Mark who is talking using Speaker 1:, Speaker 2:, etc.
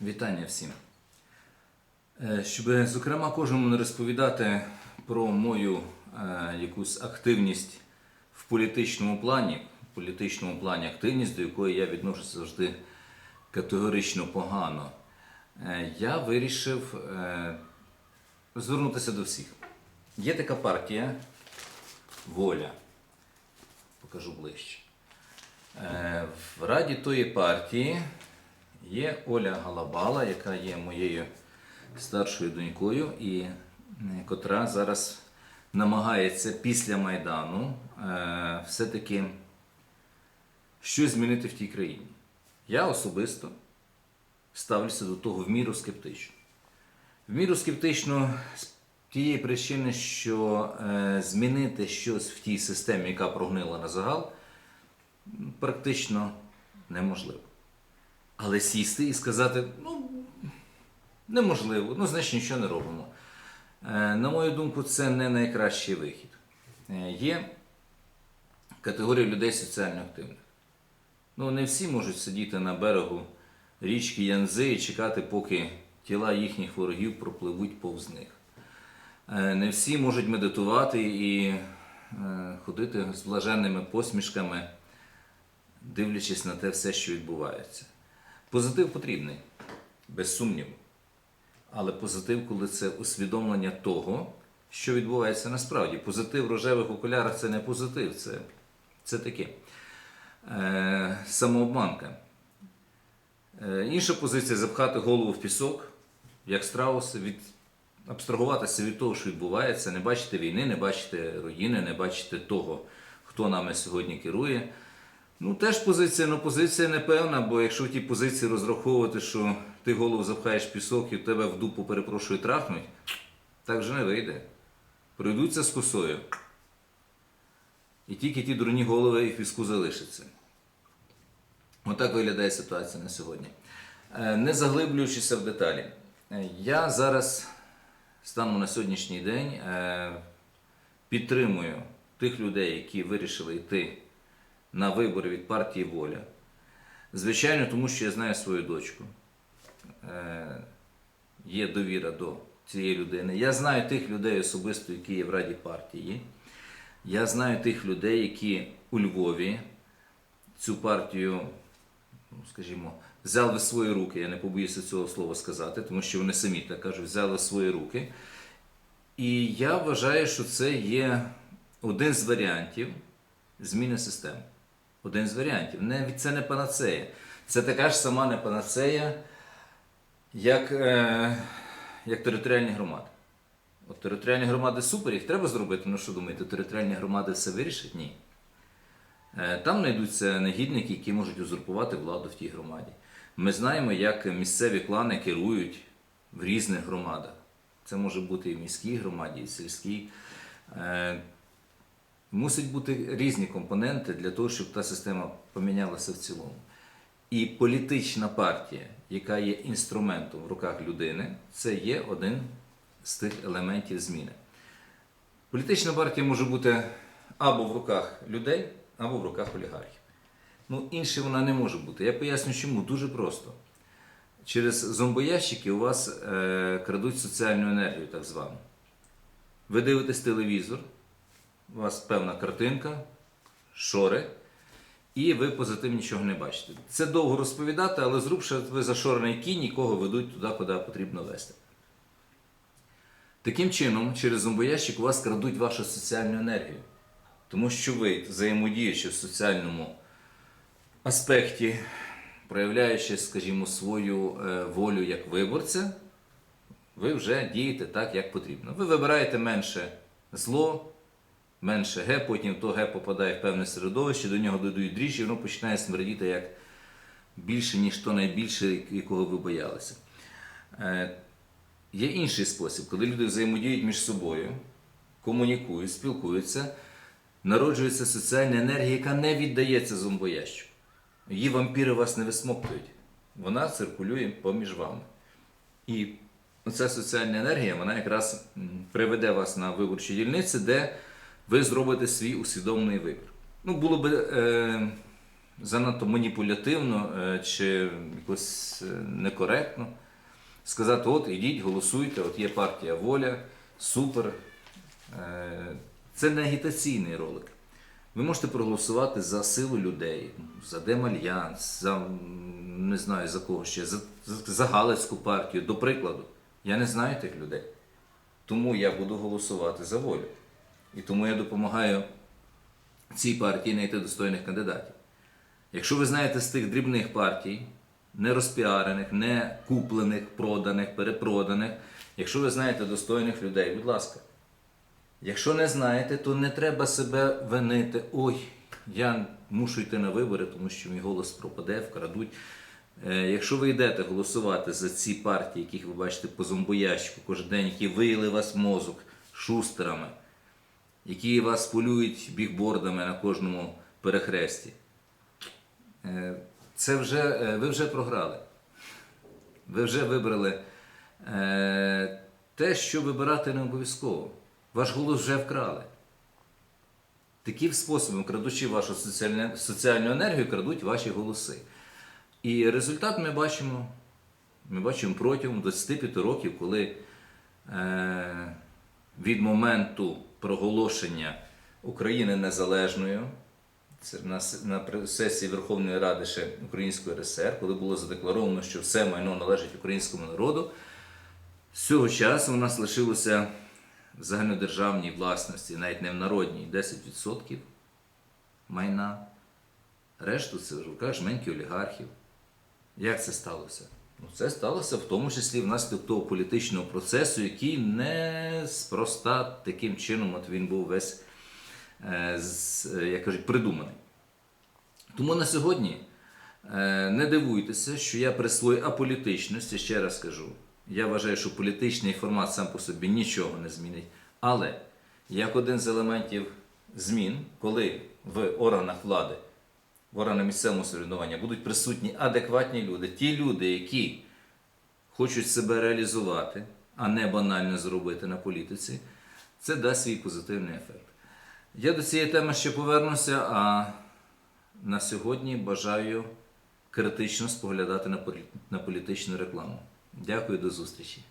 Speaker 1: Вітання всім. Е, Щоб, зокрема, кожному не розповідати про мою е, якусь активність в політичному плані, в політичному плані активність, до якої я відношуся завжди категорично погано, е, я вирішив звернутися до всіх. Є така партія Воля. Покажу ближче. В раді тої партії є Оля Галабала, яка є моєю старшою донькою, і е, котра зараз намагається після Майдану е, все-таки щось змінити в тій країні. Я особисто ставлюся до того в міру скептично. В міру скептично з тієї причини, що е, змінити щось в тій системі, яка прогнила на загал, практично неможливо. Але сісти і сказати, ну, неможливо, ну, значить нічого не робимо. Е, на мою думку, це не найкращий вихід. Е, є категорія людей соціально активних. Ну, не всі можуть сидіти на берегу річки Янзи і чекати, поки тіла їхніх ворогів пропливуть повз них. Е, Не всі можуть медитувати і ходити з блаженними посмішками, дивлячись на те все, що відбувається. Позитив потрібний, без сумніву. Але позитив, коли це усвідомлення того, що відбувається насправді. Позитив в рожевих окулярах це не позитив, це, це таке. Е, самообманка. Е, інша позиція запхати голову в пісок, як страуси, від, абстрагуватися від того, що відбувається, не бачити війни, не бачити руїни, не бачити того, хто нами сьогодні керує. Ну, теж позиція, ну позиція непевна, бо якщо в тій позиції розраховувати, що ти голову запхаєш пісок і тебе в дупу, перепрошую, трахнуть, так же не вийде. Пройдуться з косою. І тільки ті дурні голови і в піску залишаться. Отак виглядає ситуація на сьогодні. Е, Не заглиблюючися в деталі, е, я зараз станом на сьогоднішній день е, підтримую тих людей, які вирішили йти на вибори від партії Воля. Звичайно, тому що я знаю свою дочку. Е, Є довіра до цієї людини. Я знаю тих людей особисто, які є в Раді партії. Я знаю тих людей, які у Львові цю партію, ну, скажімо, взяли в свої руки. Я не побоюся цього слова сказати, тому що вони самі так кажуть, взяли в свої руки. І я вважаю, що це є один з варіантів зміни системи. Один з варіантів. Не, це не панацея. Це така ж сама не панацея, як, е, як територіальні громади. От територіальні громади супер, їх треба зробити. Ну що думаєте, територіальні громади все вирішать? Ні. Е, Там знайдуться негідники, які можуть узурпувати владу в тій громаді. Ми знаємо, як місцеві клани керують в різних громадах. Це може бути і в міській громаді, і в сільській. Е, Мусить бути різні компоненти для того, щоб та система помінялася в цілому. І політична партія, яка є інструментом в руках людини, це є один з тих елементів зміни. Політична партія може бути або в руках людей, або в руках олігархів. Ну, інше вона не може бути. Я поясню, чому дуже просто. Через зомбоящики у вас е, крадуть соціальну енергію, так звану. Ви дивитесь телевізор, у вас певна картинка, шори, і ви позитив нічого не бачите. Це довго розповідати, але зрубши ви зашорений кінь, нікого ведуть туди, куди потрібно вести. Таким чином, через зомбоящик у вас крадуть вашу соціальну енергію. Тому що ви, взаємодіючи в соціальному аспекті, проявляючи, скажімо, свою е, волю як виборця, ви вже дієте так, як потрібно. Ви вибираєте менше зло, менше ге, потім то ге попадає в певне середовище, до нього додають дріжджі, воно починає смердіти як більше, ніж то найбільше, якого ви боялися. Е, Є інший спосіб, коли люди взаємодіють між собою, комунікують, спілкуються, народжується соціальна енергія, яка не віддається зомбоящику. Її вампіри вас не висмоктують. Вона циркулює поміж вами. І ця соціальна енергія вона якраз приведе вас на виборчі дільниці, де ви зробите свій усвідомлений вибір. Ну, було би е, занадто маніпулятивно е, чи якось е, некоректно сказати: от ідіть, голосуйте, от є партія воля, супер. Е, Це не агітаційний ролик. Ви можете проголосувати за силу людей, за Демальянс, за не знаю за кого ще, за, за Галицьку партію, до прикладу. Я не знаю тих людей. Тому я буду голосувати за волю. І тому я допомагаю цій партії знайти достойних кандидатів. Якщо ви знаєте з тих дрібних партій, не розпіарених, не куплених, проданих, перепроданих, якщо ви знаєте достойних людей, будь ласка. Якщо не знаєте, то не треба себе винити. Ой, я мушу йти на вибори, тому що мій голос пропаде, вкрадуть. Е, Якщо ви йдете голосувати за ці партії, яких ви бачите по зомбоящику кожен день, які виїли вас мозок шустерами, які вас полюють бігбордами на кожному перехресті, е, це вже, е, ви вже програли. Ви вже вибрали е, те, що вибирати не обов'язково. Ваш голос вже вкрали. Таким способом, крадучи вашу соціальну енергію, крадуть ваші голоси. І результат ми бачимо, ми бачимо протягом 25 років, коли е, від моменту проголошення України незалежною, це на, на сесії Верховної Ради ще Української РСР, коли було задекларовано, що все майно належить українському народу, з цього часу у нас лишилося в загальнодержавній власності, навіть не в народній, 10% майна. Решту це вже кажеш, жменьки олігархів. Як це сталося? Ну, це сталося в тому числі внаслідок того політичного процесу, який не спроста таким чином от він був весь, е, е, як кажуть, придуманий. Тому на сьогодні е, не дивуйтеся, що я при своїй аполітичності, ще раз кажу, я вважаю, що політичний формат сам по собі нічого не змінить. Але як один з елементів змін, коли в органах влади, в органах місцевого самоврядування будуть присутні адекватні люди, ті люди, які хочуть себе реалізувати, а не банально зробити на політиці, це дасть свій позитивний ефект. Я до цієї теми ще повернуся, а на сьогодні бажаю критично споглядати на політичну рекламу. Дякую, до зустрічі.